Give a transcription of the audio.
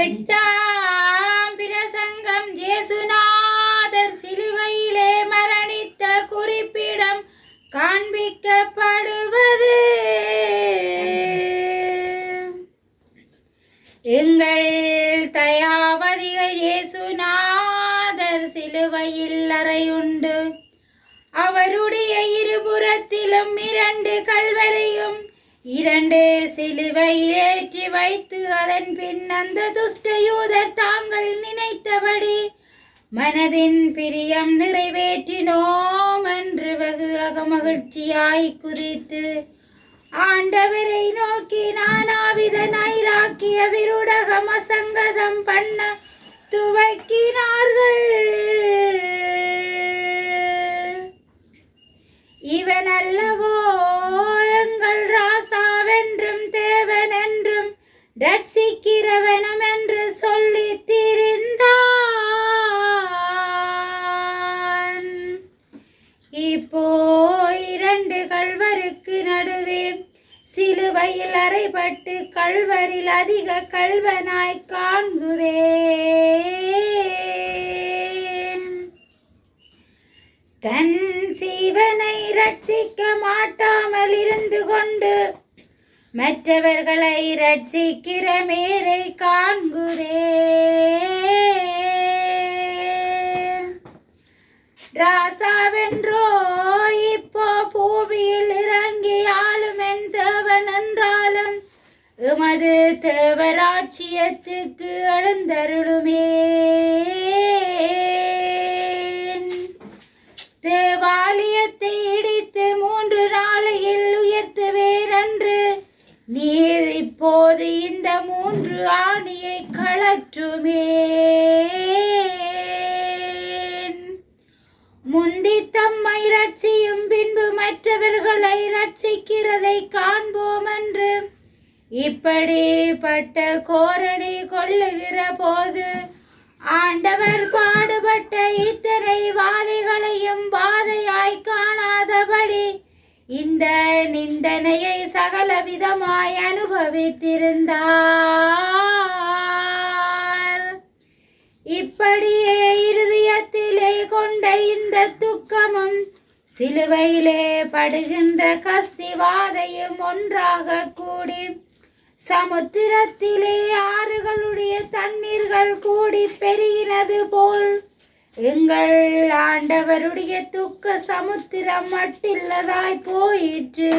எட்டாம் பிரசங்கம் ஜேசுநாதர் சிலுவையிலே மரணித்த குறிப்பிடம் காண்பிக்கப்படுவது. எங்கள் தயாவதிக இயேசுநாதர் சிலுவையில் அறையுண்டு. அவருடைய இருபுறத்திலும் இரண்டு கல்வரையும் இரண்டு சிலுவையில் ஏற்றி வைத்து அதன் பின் அந்த துஷ்டயூதர் தாங்கள் நினைத்தபடி மனதின் பிரியம் நிறைவேற்றினோம் என்று வெகு அகமகிழ்ச்சியாய் குதித்து ஆண்டவரை நோக்கி நானாவித நைராக்கிய விருடகம் அசங்கதம் பண்ண துவக்கினார்கள். ரட்சிக்கிறவனும் என்று சொல்லி திரிந்தான் இப்போ இரண்டு கல்வருக்கு நடுவே சிலுவையில் அறைபட்டு கல்வரில் அதிக கல்வனாய் காண்கிறேன் தன் சீவனை ரட்சிக்க மாட்டாமல் இருந்து கொண்டு மற்றவர்களை ரட்சிக்கிற மேரை காண்கிறேன் ராசாவென்றோ இப்போ பூமியில் இறங்கி ஆளும் என் தேவன் என்றாலும் உமது தேவராட்சியத்துக்கு எழுந்தருளுமே தேவாலயத்தை இடி நீர் இப்போது இந்த மூன்று ஆணியை கழற்றுமே முந்தி தம்மை ரட்சியும் பின்பு மற்றவர்களை ரட்சிக்கிறதை காண்போம் என்று இப்படிப்பட்ட கோரணி கொள்ளுகிற போது ஆண்டவர் பாடுபட்ட நிந்தனையை சகல விதமாய் அனுபவித்திருந்தார். இப்படியே இருதயத்திலே கொண்ட இந்த துக்கமும் சிலுவையிலே படுகின்ற கஸ்திவாதையும் ஒன்றாக கூடி சமுத்திரத்திலே ஆறுகளுடைய தண்ணீர்கள் கூடி பெருகினது போல் எங்கள் ஆண்டவருடைய துக்க சமுத்திரம் மட்டில்லதாய் போயிற்று.